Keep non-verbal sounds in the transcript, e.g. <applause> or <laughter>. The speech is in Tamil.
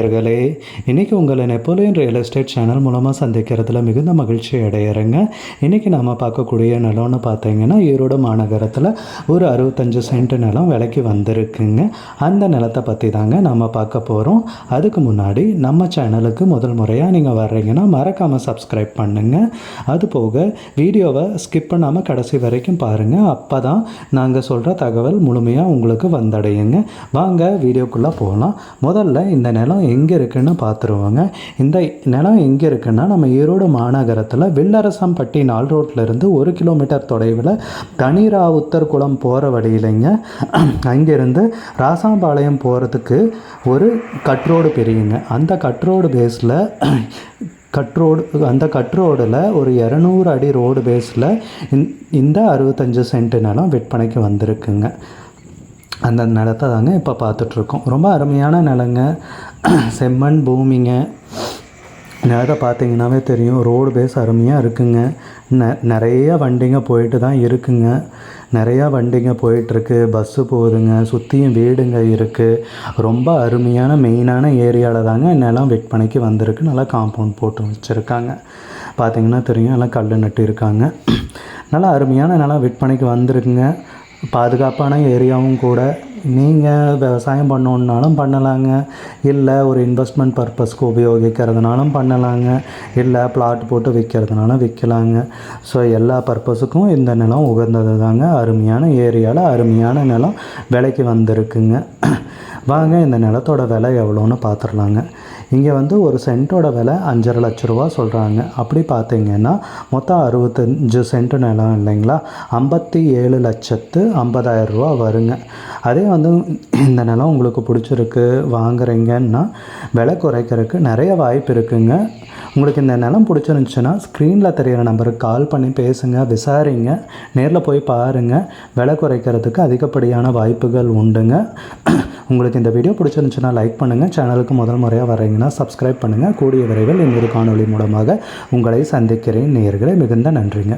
நேயர்களே இன்றைக்கி உங்களை நெப்போலியன் ரியல் எஸ்டேட் சேனல் மூலமாக சந்திக்கிறதுல மிகுந்த மகிழ்ச்சி அடையிறேங்க. இன்றைக்கி நாம் பார்க்கக்கூடிய நிலம்னு பார்த்தீங்கன்னா ஈரோடு மாநகரத்தில் ஒரு அறுபத்தஞ்சு சென்ட் நிலம் விலைக்கு வந்திருக்குங்க. அந்த நிலத்தை பற்றி தாங்க நம்ம பார்க்க போகிறோம் அதுக்கு முன்னாடி நம்ம சேனலுக்கு முதல் முறையாக நீங்கள் வர்றீங்கன்னா மறக்காமல் சப்ஸ்கிரைப் பண்ணுங்கள் அது போக வீடியோவை ஸ்கிப் பண்ணாமல் கடைசி வரைக்கும் பாருங்கள் அப்போ தான் நாங்கள் சொல்கிற தகவல் முழுமையாக உங்களுக்கு வந்தடையுங்க. வாங்க வீடியோக்குள்ளே போகலாம் முதல்ல இந்த நிலம் எங்கே இருக்குன்னு பார்த்துருவோங்க இந்த நிலம் எங்கே இருக்குன்னா நம்ம ஈரோடு மாநகரத்தில் வில்லரசம்பட்டி நாள் ரோட்லேருந்து ஒரு கிலோமீட்டர் தொலைவில் தனிரா குளம் போகிற வழியிலைங்க. அங்கேருந்து ராசாம்பாளையம் போகிறதுக்கு ஒரு கட்ரோடு பெரியுங்க. அந்த கட்ரோடு பேஸில் கட்ரோடு அந்த கட்ரோடில் ஒரு இரநூறு அடி ரோடு பேஸில் இந்த அறுபத்தஞ்சு சென்ட் நிலம் விற்பனைக்கு வந்திருக்குங்க. அந்த நிலத்தை தாங்க இப்போ பார்த்துட்ருக்கோம். ரொம்ப அருமையான நிலங்க. <clears throat> செம்மண் பூமிங்க. நிலத்தை பார்த்தீங்கன்னாவே தெரியும். ரோடு பேஸ் அருமையாக இருக்குங்க. ந நிறைய வண்டிங்க போயிட்டு தான் இருக்குங்க. நிறையா வண்டிங்க போயிட்டுருக்கு பஸ்ஸு போகுதுங்க. சுற்றியும் வீடுங்க இருக்குது ரொம்ப அருமையான மெயினான ஏரியாவில் தாங்க நிலம் விற்பனைக்கு வந்திருக்கு. நல்லா காம்பவுண்ட் போட்டு வச்சுருக்காங்க. பார்த்தீங்கன்னா தெரியும். நல்லா கல் நட்டு இருக்காங்க <clears throat> நல்லா அருமையான நிலம் விற்பனைக்கு வந்திருக்குங்க. பாதுகாப்பான ஏரியாவும் கூட நீங்கள் விவசாயம் பண்ணணுன்னாலும் பண்ணலாங்க. இல்லை ஒரு இன்வெஸ்ட்மெண்ட் பர்பஸ்க்கு உபயோகிக்கிறதுனாலும் பண்ணலாங்க. இல்லை பிளாட் போட்டு விற்கிறதுனாலும் விற்கலாங்க ஸோ எல்லா பர்பஸுக்கும் இந்த நிலம் உகந்தது தாங்க அருமையான ஏரியாவில் அருமையான நிலம் விலைக்கு வந்திருக்குங்க. வாங்க இந்த நிலத்தோட விலை எவ்வளோன்னு பார்த்துடலாங்க இங்கே வந்து ஒரு சென்ட்டோட விலை அஞ்சரை லட்ச ரூபா சொல்கிறாங்க அப்படி பார்த்தீங்கன்னா மொத்தம் அறுபத்தஞ்சு சென்ட் நிலம் இல்லைங்களா? ஐம்பத்தி ஏழு லட்சத்து ஐம்பதாயிரம் ரூபா வருங்க. அதே வந்து இந்த நிலம் உங்களுக்கு பிடிச்சிருக்கு வாங்குறீங்கன்னா விலை குறைக்கிறதுக்கு நிறைய வாய்ப்பு இருக்குங்க. உங்களுக்கு இந்த நிலம் பிடிச்சிருந்துச்சுன்னா ஸ்க்ரீனில் தெரிகிற நம்பருக்கு கால் பண்ணி பேசுங்க விசாரிங்க நேரில் போய் பாருங்கள் விலை குறைக்கிறதுக்கு அதிகப்படியான வாய்ப்புகள் உண்டுங்க. உங்களுக்கு இந்த வீடியோ பிடிச்சிருந்துச்சுன்னா லைக் பண்ணுங்கள் சேனலுக்கு முதல் முறையாக வரீங்கன்னா சப்ஸ்கிரைப் பண்ணுங்கள் கூடிய விரைவில் இன்னொரு காணொளி மூலமாக உங்களை சந்திக்கிறேன். நேர்களை மிகுந்த நன்றிங்க.